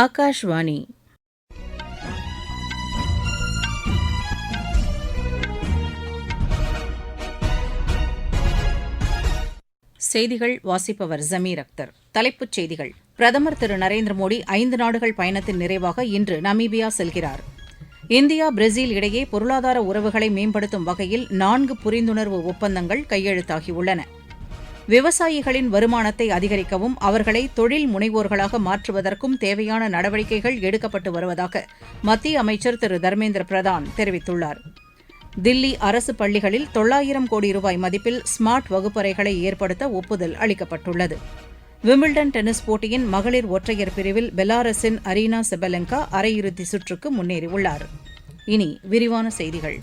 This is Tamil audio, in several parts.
ஆகாஷ்வாணி செய்திகள் வாசிப்பவர் ஜமீர் அக்தர். தலைப்புச் செய்திகள். பிரதமர் திரு நரேந்திர மோடி ஐந்து நாடுகள் பயணத்தின் நிறைவாக இன்று நமீபியா செல்கிறார். இந்தியா பிரேசில் இடையே பொருளாதார உறவுகளை மேம்படுத்தும் வகையில் நான்கு புரிந்துணர்வு ஒப்பந்தங்கள் கையெழுத்தாகியுள்ளன. விவசாயிகளின் வருமானத்தை அதிகரிக்கவும் அவர்களை தொழில் முனைவோர்களாக மாற்றுவதற்கும் தேவையான நடவடிக்கைகள் எடுக்கப்பட்டு வருவதாக மத்திய அமைச்சர் திரு. தர்மேந்திர பிரதான் தெரிவித்துள்ளார். தில்லி அரசு பள்ளிகளில் தொள்ளாயிரம் கோடி ரூபாய் மதிப்பில் ஸ்மார்ட் வகுப்பறைகளை ஏற்படுத்த ஒப்புதல் அளிக்கப்பட்டுள்ளது. விம்பிள்டன் டென்னிஸ் போட்டியின் மகளிர் ஒற்றையர் பிரிவில் பெலாரஸின் அரீனா செபலெங்கா அரையிறுதி சுற்றுக்கு முன்னேறியுள்ளார். இனி விரிவான செய்திகள்.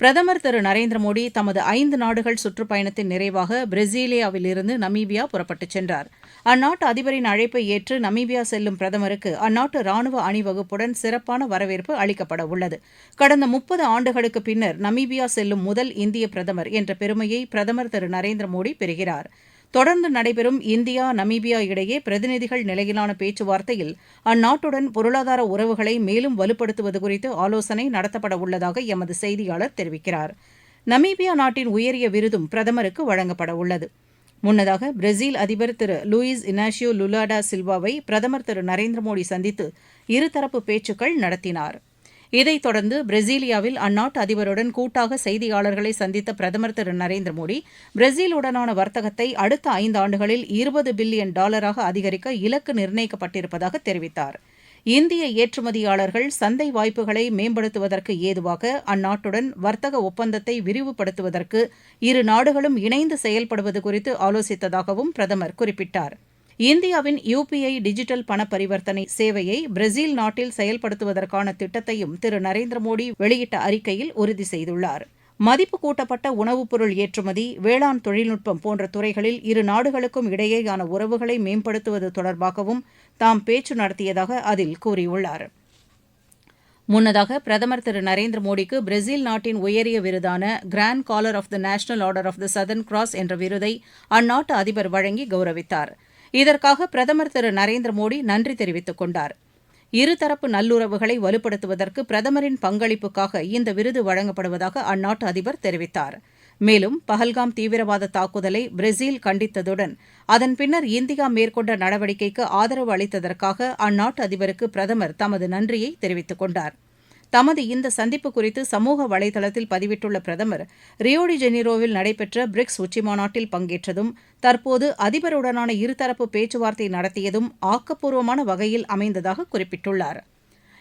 பிரதமர் திரு நரேந்திர மோடி தமது ஐந்து நாடுகள் சுற்றுப்பயணத்தின் நிறைவாக பிரேசிலியாவிலிருந்து நமீபியா புறப்பட்டுச் சென்றார். அந்நாட்டு அதிபரின் அழைப்பை ஏற்று நமீபியா செல்லும் பிரதமருக்கு அந்நாட்டு ராணுவ அணிவகுப்புடன் சிறப்பான வரவேற்பு அளிக்கப்பட உள்ளது. கடந்த முப்பது ஆண்டுகளுக்கு பின்னர் நமீபியா செல்லும் முதல் இந்திய பிரதமர் என்ற பெருமையை பிரதமர் திரு நரேந்திர மோடி பெறுகிறார். தொடர்ந்து நடைபெறும் இந்தியா நமீபியா இடையே பிரதிநிதிகள் நிலையிலான பேச்சுவார்த்தையில் அந்நாட்டுடன் பொருளாதார உறவுகளை மேலும் வலுப்படுத்துவது குறித்து ஆலோசனை நடத்தப்பட உள்ளதாக எமது செய்தியாளர் தெரிவிக்கிறார். நமீபியா நாட்டின் உயரிய விருதும் பிரதமருக்கு வழங்கப்பட உள்ளது. முன்னதாக பிரேசில் அதிபர் திரு லூயிஸ் இனாஷியோ லுலாடா சில்வாவை பிரதமர் திரு நரேந்திர மோடி சந்தித்து இருதரப்பு பேச்சுக்கள் நடத்தினார். இதைத் தொடர்ந்து பிரேசிலியாவில் அந்நாட்டு அதிபருடன் கூட்டாக செய்தியாளர்களை சந்தித்த பிரதமர் திரு நரேந்திர மோடி பிரேசிலுடனான வர்த்தகத்தை அடுத்த ஐந்தாண்டுகளில் இருபது பில்லியன் டாலராக அதிகரிக்க இலக்கு நிர்ணயிக்கப்பட்டிருப்பதாக தெரிவித்தார். இந்திய ஏற்றுமதியாளர்கள் சந்தை வாய்ப்புகளை மேம்படுத்துவதற்கு ஏதுவாக அந்நாட்டுடன் வர்த்தக ஒப்பந்தத்தை விரிவுபடுத்துவதற்கு இரு நாடுகளும் இணைந்து செயல்படுவது குறித்து ஆலோசித்ததாகவும் பிரதமர் குறிப்பிட்டார். இந்தியாவின் யுபிஐ டிஜிட்டல் பண பரிவர்த்தனை சேவையை பிரேசில் நாட்டில் செயல்படுத்துவதற்கான திட்டத்தையும் திரு. நரேந்திர மோடி வெளியிட்ட அறிக்கையில் உறுதி செய்துள்ளார். மதிப்பு கூட்டப்பட்ட உணவுப் பொருள் ஏற்றுமதி வேளாண் தொழில்நுட்பம் போன்ற துறைகளில் இரு நாடுகளுக்கும் இடையேயான உறவுகளை மேம்படுத்துவது தொடர்பாகவும் தாம் பேச்சு நடத்தியதாக அதில் கூறியுள்ளார். முன்னதாக பிரதமர் திரு. நரேந்திர மோடிக்கு பிரேசில் நாட்டின் உயரிய விருதான grand collar of the national order of the southern cross என்ற விருதை அந்நாட்டு அதிபர் வழங்கி கௌரவித்தார். இதற்காக பிரதமர் திரு நரேந்திர மோடி நன்றி தெரிவித்துக் கொண்டார். இருதரப்பு நல்லுறவுகளை வலுப்படுத்துவதற்கு பிரதமரின் பங்களிப்புக்காக இந்த விருது வழங்கப்படுவதாக அந்நாட்டு அதிபர் தெரிவித்தார். மேலும் பஹல்காம் தீவிரவாத தாக்குதலை பிரேசில் கண்டித்ததுடன் அதன் பின்னர் இந்தியா மேற்கொண்ட நடவடிக்கைக்கு ஆதரவு அளித்ததற்காக அந்நாட்டு அதிபருக்கு பிரதமர் தமது நன்றியை தெரிவித்துக் கொண்டாா் தமது இந்த சந்திப்பு குறித்து சமூக வலைதளத்தில் பதிவிட்டுள்ள பிரதமர் ரியோடி ஜெனிரோவில் நடைபெற்ற பிரிக்ஸ் உச்சிமாநாட்டில் பங்கேற்றதும் தற்போது அதிபருடனான இருதரப்பு பேச்சுவார்த்தை நடத்தியதும் ஆக்கப்பூர்வமான வகையில் அமைந்ததாக குறிப்பிட்டுள்ளார்.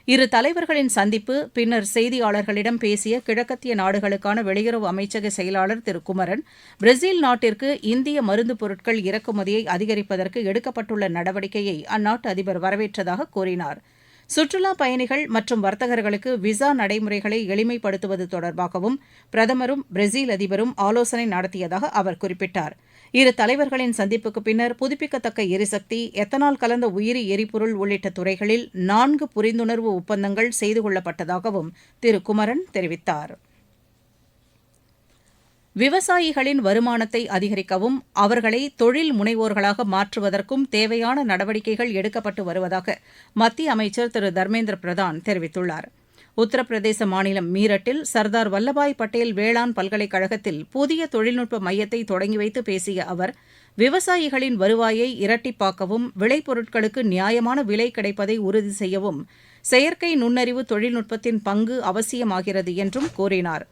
இரு தலைவர்களின் சந்திப்பு பின்னர் செய்தியாளர்களிடம் பேசிய கிழக்கத்திய நாடுகளுக்கான வெளியுறவு அமைச்சக செயலாளர் திரு குமரன் பிரேசில் நாட்டிற்கு இந்திய மருந்து பொருட்கள் இறக்குமதியை அதிகரிப்பதற்கு எடுக்கப்பட்டுள்ள நடவடிக்கையை அந்நாட்டு அதிபர் வரவேற்றதாக கூறினார். சுற்றுலா பயணிகள் மற்றும் வர்த்தகர்களுக்கு விசா நடைமுறைகளை எளிமைப்படுத்துவது தொடர்பாகவும் பிரதமரும் பிரேசில் அதிபரும் ஆலோசனை நடத்தியதாக அவர் குறிப்பிட்டார். இரு தலைவர்களின் சந்திப்புக்கு பின்னர் புதுப்பிக்கத்தக்க எரிசக்தி எத்தனால் கலந்த உயிரி எரிபொருள் உள்ளிட்ட துறைகளில் நான்கு புரிந்துணர்வு ஒப்பந்தங்கள் செய்து கொள்ளப்பட்டதாகவும் திரு குமரன் தெரிவித்தார். விவசாயிகளின் வருமானத்தை அதிகரிக்கவும் அவர்களை தொழில் முனைவோர்களாக மாற்றுவதற்கும் தேவையான நடவடிக்கைகள் எடுக்கப்பட்டு வருவதாக மத்திய அமைச்சர் திரு. தர்மேந்திர பிரதான் தெரிவித்துள்ளார். உத்தரப்பிரதேச மாநிலம் மீரட்டில் சர்தார் வல்லபாய் பட்டேல் வேளாண் பல்கலைக்கழகத்தில் புதிய தொழில்நுட்ப மையத்தை தொடங்கி வைத்து பேசிய அவர் விவசாயிகளின் வருவாயை இரட்டிப்பாக்கவும் விளைபொருட்களுக்கு நியாயமான விலை கிடைப்பதை உறுதி செய்யவும் செயற்கை நுண்ணறிவு தொழில்நுட்பத்தின் பங்கு அவசியமாகிறது என்றும் கூறினார்.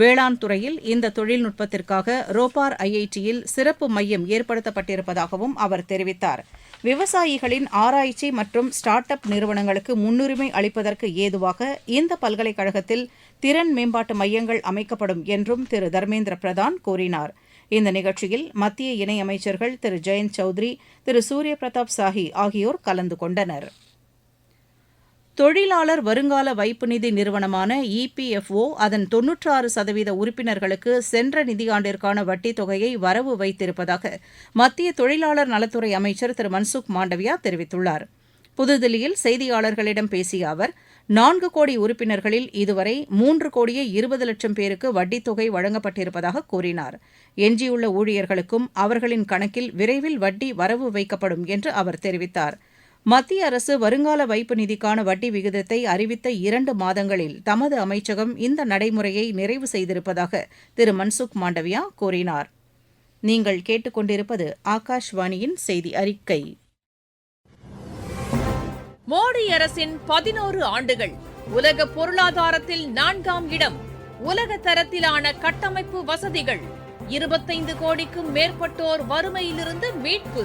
வேளாண் துறையில் இந்த தொழில்நுட்பத்திற்காக ரோபார் ஐஐடியில் சிறப்பு மையம் ஏற்படுத்தப்பட்டிருப்பதாகவும் அவர் தெரிவித்தார். விவசாயிகளின் ஆராய்ச்சி மற்றும் ஸ்டார்ட் அப் நிறுவனங்களுக்கு முன்னுரிமை அளிப்பதற்கு ஏதுவாக இந்த பல்கலைக்கழகத்தில் திறன் மேம்பாட்டு மையங்கள் அமைக்கப்படும் என்றும் திரு தர்மேந்திர பிரதான் கூறினார். இந்த நிகழ்ச்சியில் மத்திய இணையமைச்சர்கள் திரு ஜெயந்த் சௌத்ரி திரு சூரிய பிரதாப் சாஹி ஆகியோர் கலந்து கொண்டனர். தொழிலாளர் வருங்கால வைப்பு நிதி நிறுவனமான இபிஎஃப்ஓ அதன் தொன்னூற்றாறு சதவீத உறுப்பினர்களுக்கு சென்ற நிதியாண்டிற்கான வட்டித் தொகையை வரவு வைத்திருப்பதாக மத்திய தொழிலாளர் நலத்துறை அமைச்சர் திரு மன்சுக் மாண்டவியா தெரிவித்துள்ளார். புதுதில்லியில் செய்தியாளர்களிடம் பேசிய அவர் நான்கு கோடி உறுப்பினர்களில் இதுவரை மூன்று கோடியே இருபது லட்சம் பேருக்கு வட்டித் தொகை வழங்கப்பட்டிருப்பதாக கூறினார். எஞ்சியுள்ள ஊழியர்களுக்கும் அவர்களின் கணக்கில் விரைவில் வட்டி வரவு வைக்கப்படும் என்று அவர் தெரிவித்தார். மத்திய அரசு வருங்கால வைப்பு நிதிக்கான வட்டி விகிதத்தை அறிவித்த இரண்டு மாதங்களில் தமது அமைச்சகம் இந்த நடைமுறையை நிறைவு செய்திருப்பதாக திரு மன்சுக் மாண்டவியா கூறினார். நீங்கள் கேட்டுக்கொண்டிருப்பது ஆகாஷ்வாணியின் செய்தி அறிக்கை. மோடி அரசின் பதினோரு ஆண்டுகள் உலக பொருளாதாரத்தில் நான்காம் இடம் உலக தரத்திலான கட்டமைப்பு வசதிகள் இருபத்தைந்து கோடிக்கும் மேற்பட்டோர் வறுமையிலிருந்து மீட்பு.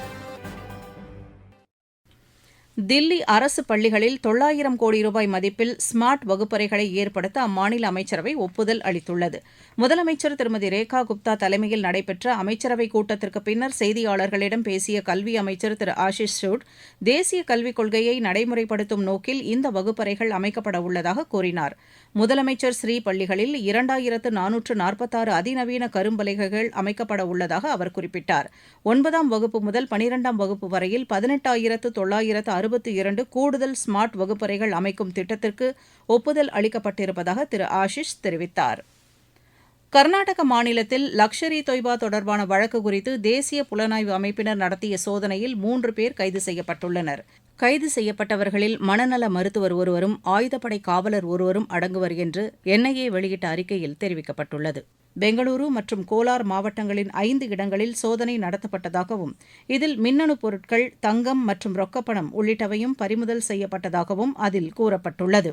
தில்லி அரசு பள்ளிகளில் தொள்ளாயிரம் கோடி ரூபாய் மதிப்பில் ஸ்மார்ட் வகுப்பறைகளை ஏற்படுத்த அம்மாநில அமைச்சரவை ஒப்புதல் அளித்துள்ளது. முதலமைச்சர் திருமதி ரேகா குப்தா தலைமையில் நடைபெற்ற அமைச்சரவை கூட்டத்திற்கு பின்னர் செய்தியாளர்களிடம் பேசிய கல்வி அமைச்சர் திரு ஆஷிஷ் சூட் தேசிய கல்விக் கொள்கையை நடைமுறைப்படுத்தும் நோக்கில் இந்த வகுப்பறைகள் அமைக்கப்பட உள்ளதாக கூறினார். முதலமைச்சர் ஸ்ரீ பள்ளிகளில் இரண்டாயிரத்து நானூற்று நாற்பத்தாறு அதிநவீன கரும்பலகைகள் அமைக்கப்பட உள்ளதாக அவர் குறிப்பிட்டார். ஒன்பதாம் வகுப்பு முதல் பனிரெண்டாம் வகுப்பு வரையில் பதினெட்டாயிரத்து தொள்ளாயிரத்து அறுபத்தி இரண்டு கூடுதல் ஸ்மார்ட் வகுப்பறைகள் அமைக்கும் திட்டத்திற்கு ஒப்புதல் அளிக்கப்பட்டிருப்பதாக திரு ஆஷிஷ் தெரிவித்தார். கர்நாடக மாநிலத்தில் லக்ஷரி தொய்பா தொடர்பான வழக்கு குறித்து தேசிய புலனாய்வு அமைப்பினர் நடத்திய சோதனையில் மூன்று பேர் கைது செய்யப்பட்டுள்ளனர். கைது செய்யப்பட்டவர்களில் மனநல மருத்துவர் ஒருவரும் ஆயுதப்படை காவலர் ஒருவரும் அடங்குவர் என்று என்ஐஏ வெளியிட்ட அறிக்கையில் தெரிவிக்கப்பட்டுள்ளது. பெங்களூரு மற்றும் கோலார் மாவட்டங்களின் ஐந்து இடங்களில் சோதனை நடத்தப்பட்டதாகவும் இதில் மின்னணு பொருட்கள் தங்கம் மற்றும் ரொக்கப்பணம் உள்ளிட்டவையும் பறிமுதல் செய்யப்பட்டதாகவும் அதில் கூறப்பட்டுள்ளது.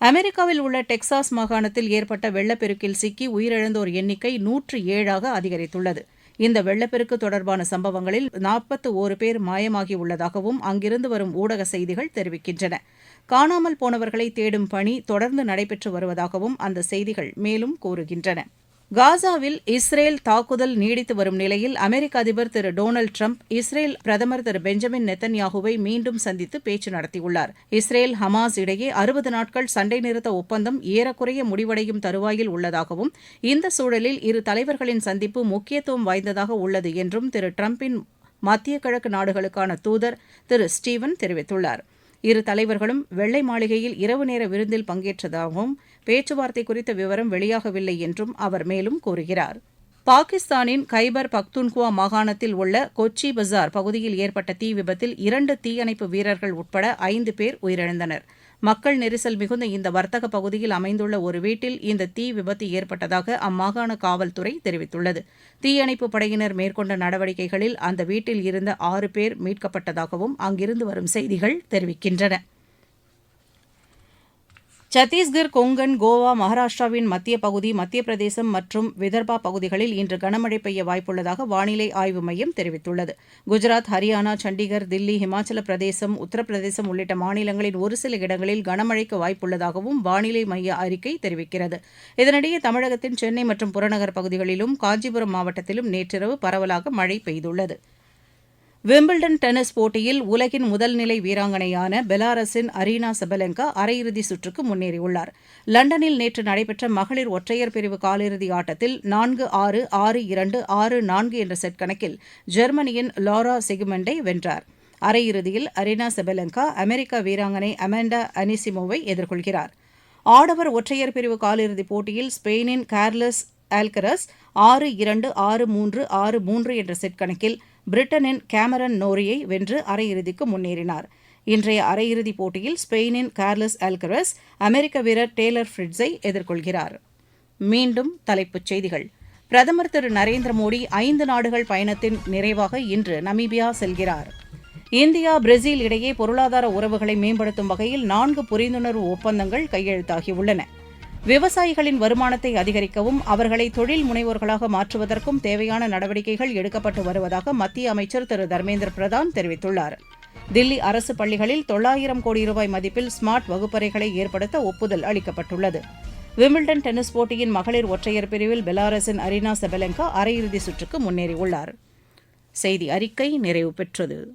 அமெரிக்காவில் உள்ள டெக்சாஸ் மாகாணத்தில் ஏற்பட்ட வெள்ளப்பெருக்கில் சிக்கி உயிரிழந்தோர் எண்ணிக்கை நூற்று ஏழாக அதிகரித்துள்ளது. இந்த வெள்ளப்பெருக்கு தொடர்பான சம்பவங்களில் நாற்பத்து ஓரு பேர் மாயமாகியுள்ளதாகவும் அங்கிருந்து வரும் ஊடக செய்திகள் தெரிவிக்கின்றன. காணாமல் போனவர்களை தேடும் பணி தொடர்ந்து நடைபெற்று வருவதாகவும் அந்த செய்திகள் மேலும் கூறுகின்றன. காசாவில் இஸ்ரேல் தாக்குதல் நீடித்து வரும் நிலையில் அமெரிக்க அதிபர் திரு டொனால்டு டிரம்ப் இஸ்ரேல் பிரதமர் திரு பெஞ்சமின் நெத்தன்யாகுவை மீண்டும் சந்தித்து பேச்சு நடத்தியுள்ளார். இஸ்ரேல் ஹமாஸ் இடையே அறுபது நாட்கள் சண்டை நிறுத்த ஒப்பந்தம் ஏறக்குறைய முடிவடையும் தருவாயில் உள்ளதாகவும் இந்த சூழலில் இரு தலைவர்களின் சந்திப்பு முக்கியத்துவம் வாய்ந்ததாக உள்ளது என்றும் திரு டிரம்பின் மத்திய கிழக்கு நாடுகளுக்கான தூதர் திரு ஸ்டீவன் தெரிவித்துள்ளார். இரு தலைவர்களும் வெள்ளை மாளிகையில் இரவு நேர விருந்தில் பங்கேற்றதாகவும் பேச்சுவார்த்தை குறித்த விவரம் வெளியாகவில்லை என்றும் அவர் மேலும் கூறுகிறார். பாகிஸ்தானின் கைபர் பக்துன்குவா மாகாணத்தில் உள்ள கொச்சி பஜார் பகுதியில் ஏற்பட்ட தீ விபத்தில் இரண்டு தீயணைப்பு வீரர்கள் உட்பட ஐந்து பேர் உயிரிழந்தனர். மக்கள் நெரிசல் மிகுந்த இந்த வர்த்தக பகுதியில் அமைந்துள்ள ஒரு வீட்டில் இந்த தீ விபத்து ஏற்பட்டதாக அம்மாகாண காவல்துறை தெரிவித்துள்ளது. தீயணைப்பு படையினர் மேற்கொண்ட நடவடிக்கைகளில் அந்த வீட்டில் இருந்த ஆறு பேர் மீட்கப்பட்டதாகவும் அங்கிருந்து வரும் செய்திகள் தெரிவிக்கின்றன. சத்தீஸ்கர் கொங்கன் கோவா மகாராஷ்டிராவின் மத்திய பகுதி மத்திய பிரதேசம் மற்றும் விதர்பா பகுதிகளில் இன்று கனமழை பெய்ய வாய்ப்புள்ளதாக வானிலை ஆய்வு மையம் தெரிவித்துள்ளது. குஜராத் ஹரியானா சண்டிகர் தில்லி ஹிமாச்சல பிரதேசம் உத்தரப்பிரதேசம் உள்ளிட்ட மாநிலங்களின் ஒரு சில இடங்களில் கனமழைக்கு வாய்ப்புள்ளதாகவும் வானிலை மைய அறிக்கை தெரிவிக்கிறது. இதனிடையே தமிழகத்தின் சென்னை மற்றும் புறநகர் பகுதிகளிலும் காஞ்சிபுரம் மாவட்டத்திலும் நேற்றிரவு பரவலாக மழை பெய்துள்ளது. விம்பிள்டன் டென்னிஸ் போட்டியில் உலகின் முதல்நிலை வீராங்கனையான பெலாரஸின் அரீனா சபலெங்கா அரையிறுதி சுற்றுக்கு முன்னேறியுள்ளார். லண்டனில் நேற்று நடைபெற்ற மகளிர் ஒற்றையர் பிரிவு காலிறுதி ஆட்டத்தில் நான்கு ஆறு ஆறு இரண்டு ஆறு நான்கு என்ற செட் கணக்கில் ஜெர்மனியின் லாரா செகுமெண்டை வென்றார். அரையிறுதியில் அரீனா செபலெங்கா அமெரிக்க வீராங்கனை அமெண்டா அனிசிமோவை எதிர்கொள்கிறார். ஆடவர் ஒற்றையர் பிரிவு காலிறுதிப் போட்டியில் ஸ்பெயினின் கார்லஸ் ஆல்கரஸ் ஆறு இரண்டு ஆறு மூன்று ஆறு மூன்று என்ற செட் கணக்கில் பிரிட்டனின் கேமரன் நோரியை வென்று அரையிறுதிக்கு முன்னேறினார். இன்றைய அரையிறுதிப் போட்டியில் ஸ்பெயினின் கார்லஸ் ஆல்கரஸ் அமெரிக்க வீரர் டேலர் ஃபிரிட்ஸை எதிர்கொள்கிறார். மீண்டும் தலைப்புச் செய்திகள். பிரதமர் திரு நரேந்திர மோடி ஐந்து நாடுகள் பயணத்தின் நிறைவாக இன்று நமீபியா செல்கிறார். இந்தியா பிரேசில் இடையே பொருளாதார உறவுகளை மேம்படுத்தும் வகையில் நான்கு புரிந்துணர்வு ஒப்பந்தங்கள் கையெழுத்தாகியுள்ளன. விவசாயிகளின் வருமானத்தை அதிகரிக்கவும் அவர்களை தொழில் முனைவோர்களாக மாற்றுவதற்கும் தேவையான நடவடிக்கைகள் எடுக்கப்பட்டு வருவதாக மத்திய அமைச்சர் திரு தர்மேந்திர பிரதான் தெரிவித்துள்ளார். தில்லி அரசு பள்ளிகளில் தொள்ளாயிரம் கோடி ரூபாய் மதிப்பில் ஸ்மார்ட் வகுப்பறைகளை ஏற்படுத்த ஒப்புதல் அளிக்கப்பட்டுள்ளது. விம்பிள்டன் டென்னிஸ் போட்டியின் மகளிர் ஒற்றையர் பிரிவில் பெலாரஸின் அரினா செபலெங்கா அரையிறுதி சுற்றுக்கு முன்னேறியுள்ளார். செய்தி அறிக்கை நிறைவு பெற்றது.